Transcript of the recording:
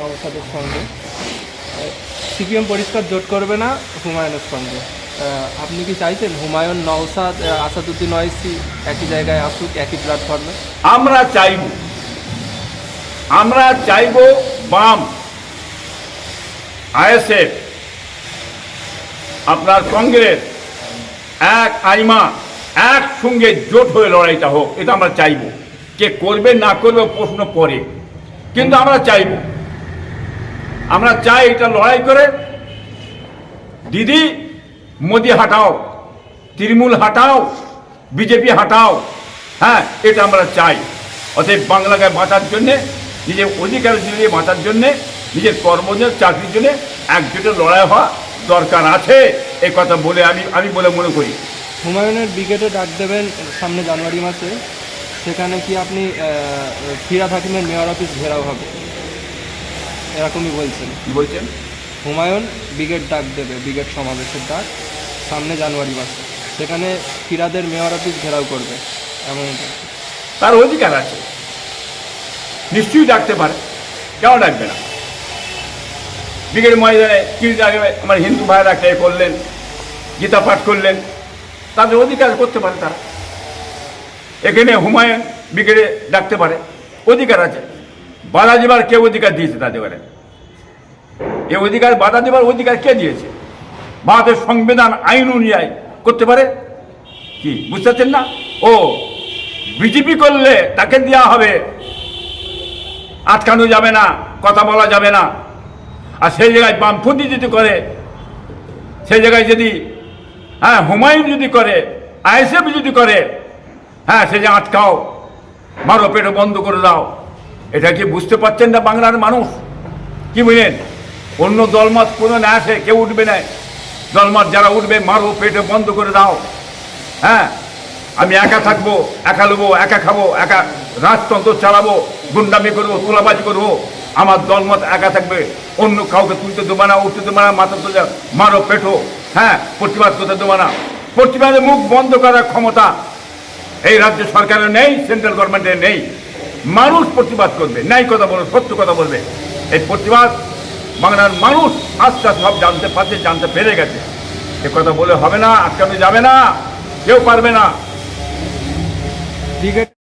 নওসাদের সঙ্গে। সিপিএম পরিষ্কার জোট করবে না হুমায়ুনের সঙ্গে। আপনি কি চাইছেন? হুমায়ুন নওসাদ আসাদুদ্দিন ওয়াইসি একই জায়গায় আসুক, একই প্ল্যাটফর্মে আমরা চাইব আমরা চাইব বাম, আইএসএফ, আপনার কংগ্রেস, এক আইমা, একসঙ্গে জোট হয়ে লড়াইটা হোক, এটা আমরা চাইব। কে করবে না করবে প্রশ্ন পরে কিন্তু আমরা চাইব। আমরা চাই এটা লড়াই করে। দিদি, মোদি হাটাও, তৃণমূল হাটাও, বিজেপি হাটাও। হ্যাঁ এটা আমরা চাই। অতএব বাংলাকে বাঁচার জন্যে, নিজের অধিকার দিয়ে বাঁচার জন্যে, নিজের কর্মজের চাকরির জন্যে একজোটে লড়াই হওয়া দরকার আছে। এই কথা বলে আমি আমি বলে মনে করি। হুমায়ুনের ব্রিগেডে ডাক দেবেন সামনে জানুয়ারি মাসে। সেখানে কি আপনি ফিরা হাকিমের মেয়র অফিস ঘেরাও হবে? এরকমই বলছেন। কি বলছেন? হুমায়ুন ব্রিগেড ডাক দেবে ব্রিগেড সমাবেশের ডাক সামনে জানুয়ারি মাসে। সেখানে ফিরাদের মেয়র অফিস ঘেরাও করবে এমন তার অধিকার আছে। নিশ্চয়ই ডাকতে পারে কেন ডাকবে না। ব্রিগেড ময়দানে কিছুদিন আগে আমার হিন্দু ভাইরা কে করলেন গীতা পাঠ করলেন তাদের অধিকার করতে পারে তারা। এখানে হুমায়ুন ব্রিগেডে ডাকতে পারে অধিকার আছে। বাধা কেউ অধিকার দিয়েছে তাদের এ অধিকার বাধা দেবার অধিকার কে দিয়েছে? ভারতের সংবিধান, আইন অনুযায়ী। করতে পারে? কি, বুঝতে পারছেন না? ও বিজেপি করলে তাকে দেওয়া হবে। আটকানো যাবে না, কথা বলা যাবে না। আর সেই জায়গায় বামপন্থী যদি করে, সেই জায়গায় যদি হ্যাঁ হুমায়ুন যদি করে, আইএসএফ যদি করে হ্যাঁ সে যে আটকাও, মারো পেটে বন্ধ করে দাও। এটা কি বুঝতে পারছেন না বাংলার মানুষ? কি বুঝলেন অন্য দলমত কোনো না আসে, কেউ উঠবে না। দলমত যারা উঠবে, মারো পেটে বন্ধ করে দাও। হ্যাঁ? আমি একা থাকব, একা নেব একা খাব, একা রাজতন্ত্র চালাবো, গুন্ডামি করব, তোলাবাজি করব। আমার দলমত একা থাকবে। অন্য কাউকে তুলতে দেবো না, উঠতে দেবো না, মাথা তুলে মারো পেটো হ্যাঁ? প্রতিবাদ করতে দেবো না। প্রতিবাদে মুখ বন্ধ করার ক্ষমতা এই রাজ্য সরকারের নেই, সেন্ট্রাল গভর্নমেন্টের নেই। মানুষ প্রতিবাদ করবে। ন্যায় কথা বলবে, সত্য কথা বলবে। এই প্রতিবাদ বাংলার মানুষ আস্তে আস্তে সব জানতে পারছে, জানতে পেরে গেছে। এ কথা বলে হবে না, আটকানো যাবে না, কেউ পারবে না। ব্রিগেড